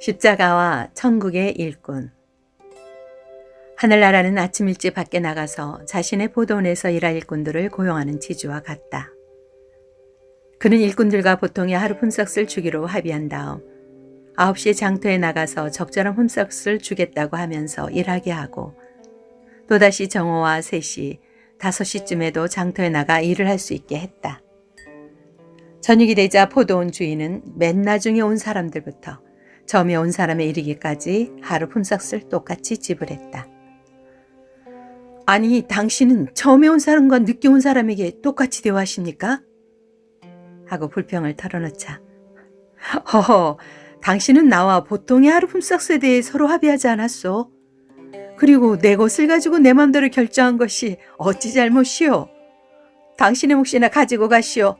십자가와 천국의 일꾼 하늘나라는 아침 일찍 밖에 나가서 자신의 포도원에서 일할 일꾼들을 고용하는 지주와 같다. 그는 일꾼들과 보통의 하루 품삯을 주기로 합의한 다음 9시에 장터에 나가서 적절한 품삯을 주겠다고 하면서 일하게 하고 또다시 정오와 3시, 5시쯤에도 장터에 나가 일을 할 수 있게 했다. 저녁이 되자 포도원 주인은 맨 나중에 온 사람들부터 처음에 온 사람에 이르기까지 하루 품삯을 똑같이 지불했다. 아니, 당신은 처음에 온 사람과 늦게 온 사람에게 똑같이 대화하십니까? 하고 불평을 털어놓자. 허허, 당신은 나와 보통의 하루 품삯에 대해 서로 합의하지 않았소? 그리고 내 것을 가지고 내 맘대로 결정한 것이 어찌 잘못이오? 당신의 몫이나 가지고 가시오.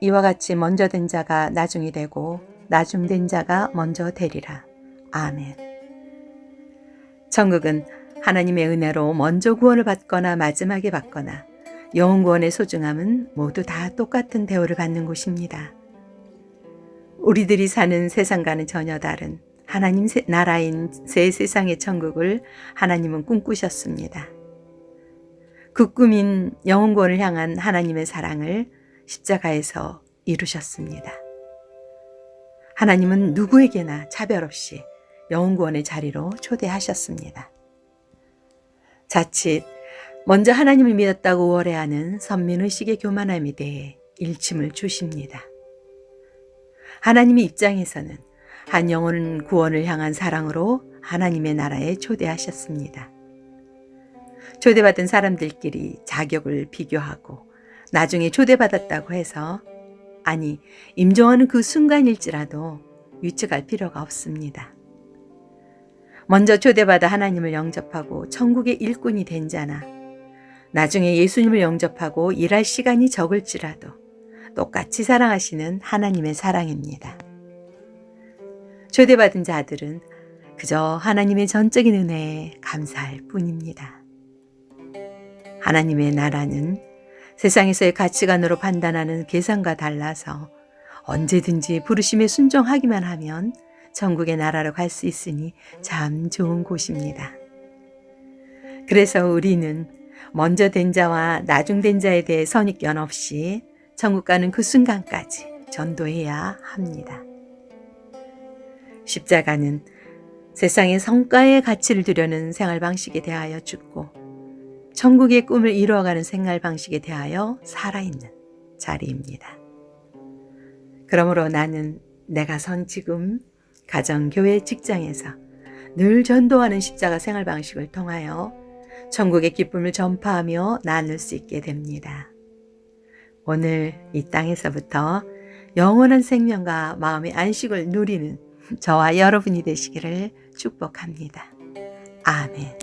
이와 같이 먼저 된 자가 나중이 되고 나중 된 자가 먼저 되리라. 아멘. 천국은 하나님의 은혜로 먼저 구원을 받거나 마지막에 받거나 영혼 구원의 소중함은 모두 다 똑같은 대우를 받는 곳입니다. 우리들이 사는 세상과는 전혀 다른 하나님 나라인 새 세상의 천국을 하나님은 꿈꾸셨습니다. 그 꿈인 영혼 구원을 향한 하나님의 사랑을 십자가에서 이루셨습니다. 하나님은 누구에게나 차별 없이 영혼 구원의 자리로 초대하셨습니다. 자칫 먼저 하나님을 믿었다고 우월해하는 선민의식의 교만함에 대해 일침을 주십니다. 하나님의 입장에서는 한 영혼 구원을 향한 사랑으로 하나님의 나라에 초대하셨습니다. 초대받은 사람들끼리 자격을 비교하고 나중에 초대받았다고 해서 아니 임종하는 그 순간일지라도 위축할 필요가 없습니다. 먼저 초대받아 하나님을 영접하고 천국의 일꾼이 된 자나 나중에 예수님을 영접하고 일할 시간이 적을지라도 똑같이 사랑하시는 하나님의 사랑입니다. 초대받은 자들은 그저 하나님의 전적인 은혜에 감사할 뿐입니다. 하나님의 나라는 세상에서의 가치관으로 판단하는 계산과 달라서 언제든지 부르심에 순종하기만 하면 천국의 나라로 갈 수 있으니 참 좋은 곳입니다. 그래서 우리는 먼저 된 자와 나중 된 자에 대해 선입견 없이 천국 가는 그 순간까지 전도해야 합니다. 십자가는 세상의 성과의 가치를 두려는 생활 방식에 대하여 죽고 천국의 꿈을 이루어가는 생활 방식에 대하여 살아있는 자리입니다. 그러므로 나는 내가 선 지금 가정, 교회, 직장에서 늘 전도하는 십자가 생활 방식을 통하여 천국의 기쁨을 전파하며 나눌 수 있게 됩니다. 오늘 이 땅에서부터 영원한 생명과 마음의 안식을 누리는 저와 여러분이 되시기를 축복합니다. 아멘.